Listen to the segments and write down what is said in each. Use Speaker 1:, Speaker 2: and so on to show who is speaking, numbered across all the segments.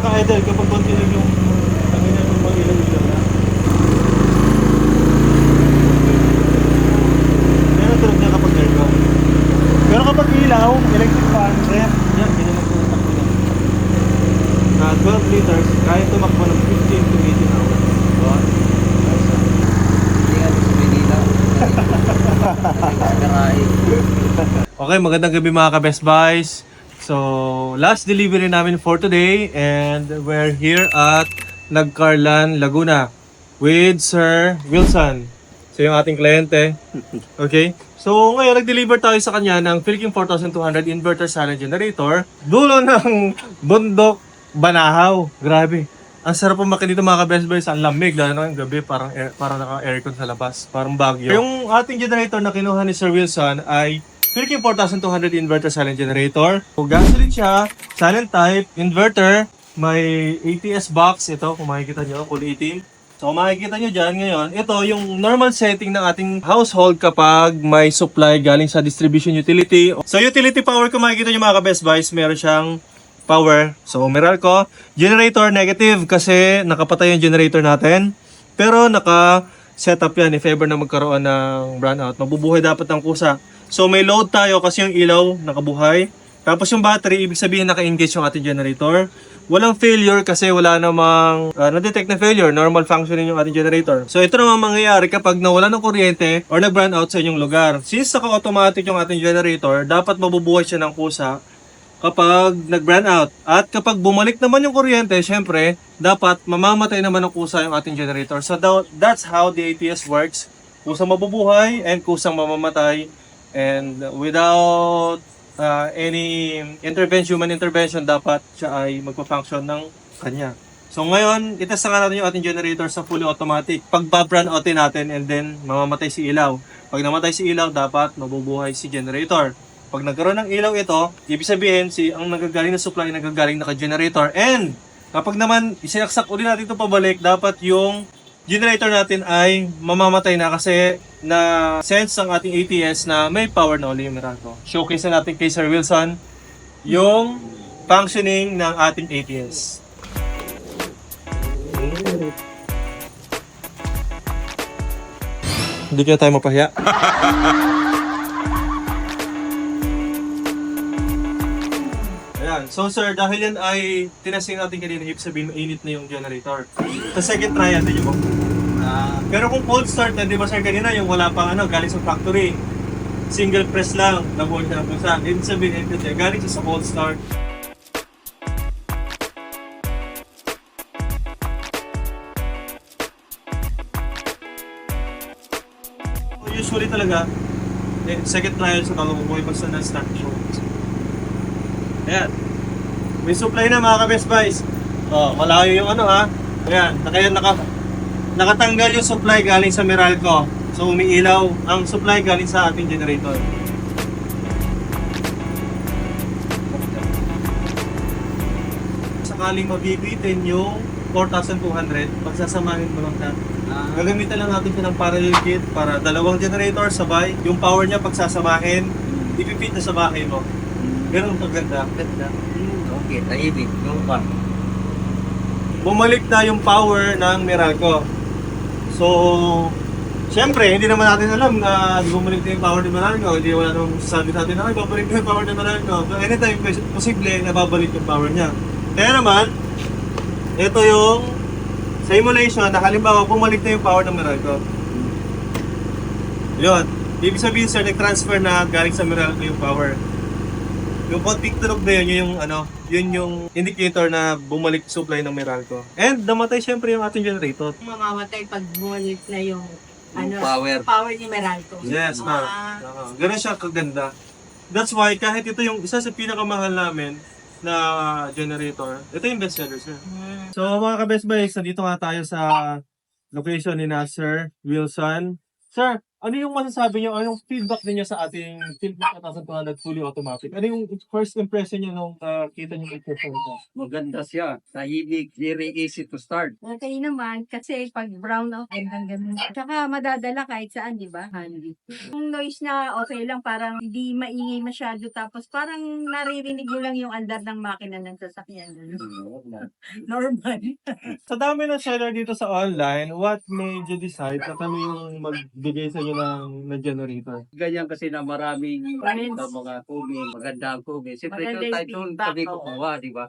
Speaker 1: naka-idle kapag continue yung ang ganyan yung mga ilaw-ilaw na. Yan ang tunog niya kapag aircon. Pero kapag ilaw, electric fan, ref, yan, ang tumakbo niya. Na 12 liters, kaya tumakbo ng 15 to 18 hours.
Speaker 2: Hindi nga sa Manila. Sa Garahe.
Speaker 1: Okay, magandang gabi mga ka-Best Buys. So, last delivery namin for today and we're here at Nagcarlan, Laguna with Sir Wilson. So, yung ating kliyente. Okay? So, ngayon, nag-deliver tayo sa kanya ng Philking 4200 inverter silent generator. Dulo ng bundok Banahaw. Grabe. Ang sarap po makin dito mga ka-Best Buys. Ang lamig, lalo na yung gabi, parang, air, parang naka-aircon sa labas. Parang bagyo. Yung ating generator na kinuha ni Sir Wilson ay Philking 4200 inverter silent generator. So, gasoline siya, silent type, inverter, may ATS box. Ito, kung makikita nyo, kulay itim. So, makikita nyo dyan ngayon, ito yung normal setting ng ating household kapag may supply galing sa distribution utility. So, utility power, kung makikita nyo mga ka-Best Buys, meron siyang power. So, Meralco, generator negative kasi nakapatay yung generator natin. Pero naka setup yan if ever na magkaroon ng brownout. Mabubuhay dapat ng kusa. So, may load tayo kasi yung ilaw nakabuhay. Tapos yung battery, ibig sabihin naka-engage yung ating generator. Walang failure kasi wala namang uh, na-detect na failure. Normal functioning yung ating generator. So, ito naman mangyayari kapag nawala ng kuryente or nag-brown out sa inyong lugar. Since naka-automatic yung ating generator, dapat mabubuhay siya ng kusa kapag nag-brand out. At kapag bumalik naman yung kuryente, syempre, dapat mamamatay naman ng kusa yung ating generator. So tha- that's how the ATS works. Kusang mabubuhay and kusang mamamatay. And without uh, any intervention, human intervention, dapat siya ay magpa-function ng kanya. So ngayon, itest nga natin yung ating generator sa fully automatic. Pag brand outin natin and then mamamatay si ilaw. Pag namatay si ilaw, dapat mabubuhay si generator. Pag nagkaroon ng ilaw ito, ibig sabihin si ang nagagaling na supply nagagaling naka-generator. And kapag naman isinaksak uli natin ito pabalik, dapat yung generator natin ay mamamatay na kasi na sense ng ating ATS na may power na uli yung Meralco. Showcase na natin kay Sir Wilson yung functioning ng ating ATS. Hindi kaya tayo mapahiya. So sir, dahil yan ay tinasting natin kanina, ibig sabihin mainit na yung generator. Sa second trial, din mo.
Speaker 2: Ah,
Speaker 1: Pero kung cold start na, di ba sir kanina, yung wala pang ano, galing sa factory. Single press lang, nabuhay siya ng pusa. Ibig sabihin, ito galing siya sa cold start. Usually talaga, eh, second trial sa buhay basta na-start show. Ayan. May supply na mga ka-best buys. Oh, malayo yung ano ha. Ayan, kaya naka, nakatanggal yung supply galing sa Meralco. So umiilaw ang supply galing sa ating generator. Sakaling mabibitin yung 4,200, pagsasamahin mo lang siya.
Speaker 2: ah,
Speaker 1: Gagamitan lang natin siya ng parallel kit para dalawang generator sabay. Yung power niya pagsasamahin, ipipit na sa bahay mo. Ganun kaganda.
Speaker 2: ganda. Hmm, okay, tahimik. Yung pa.
Speaker 1: bumalik na yung power ng Meralco. So, Siyempre, hindi naman natin alam na bumalik na yung power ni Meralco. Hindi wala nang sabi natin na "Ay, babalik na yung power ni Meralco. So, anytime, pos- posible na babalik yung power niya. Kaya naman, ito yung simulation na halimbawa bumalik na yung power ng Meralco. Yun. Ibig sabihin sir, nag-transfer na galing sa Meralco yung power. Yung konting tunog na yun, yun yung ano, yun yung indicator na bumalik supply ng Meralco. And namatay syempre yung ating generator.
Speaker 3: mamamatay pag bumalik na yung ano,
Speaker 2: power.
Speaker 3: power ni Meralco.
Speaker 1: Yes, ma'am. Oo. Ganun siya kaganda. That's why kahit ito yung isa sa pinakamahal namin na generator, ito yung best seller sir.
Speaker 3: mm.
Speaker 1: So mga ka-best buys, nandito nga tayo sa location ni na Sir Wilson. Sir, Ano yung masasabi niyo, anong feedback niyo sa ating Philip 1200 fully automatic? Ano yung first impression niyo nung nakita niyo yung perform ko?
Speaker 2: Maganda siya. Tahimik, very easy to start.
Speaker 3: Okay naman, kasi pag brown out, ay hanggang Tsaka madadala kahit saan, di ba? Handy. Yung noise na okay lang, parang hindi maingay masyado. Tapos parang naririnig mo lang yung andar ng makina ng sasakyan. Normal.
Speaker 1: Sa dami ng seller dito sa online, what made you decide na kami yung magbigay sa inyo ng, ng generator?
Speaker 2: Ganyan kasi na maraming
Speaker 3: Friends.
Speaker 2: mga kubi, maganda ang kubi. Siyempre,
Speaker 3: Maganda
Speaker 2: ito
Speaker 3: yung
Speaker 2: tayo doon
Speaker 3: feedback,
Speaker 2: kami
Speaker 3: oo.
Speaker 2: kukuha, di ba?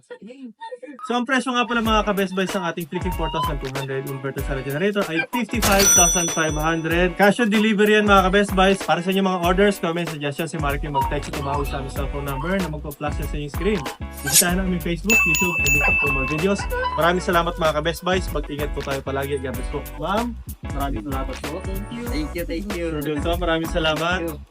Speaker 1: So, ang presyo nga pala mga ka-best buys ng ating Flicky 4200 inverter solar generator ay 55,500. Cash on delivery yan mga ka-best buys. Para sa inyong mga orders, comment, suggestions, si Mark yung mag-text o tumawag sa aming cellphone number na magpa-flash yan sa inyong screen. Bisitahin na aming Facebook, YouTube, and YouTube for more videos. Maraming salamat mga ka-best buys. Mag-ingat po tayo palagi. God bless po. Ma'am, maraming salamat po.
Speaker 3: Thank you.
Speaker 2: Thank you, thank you.
Speaker 1: Johnson, maraming salamat.
Speaker 2: Thank you.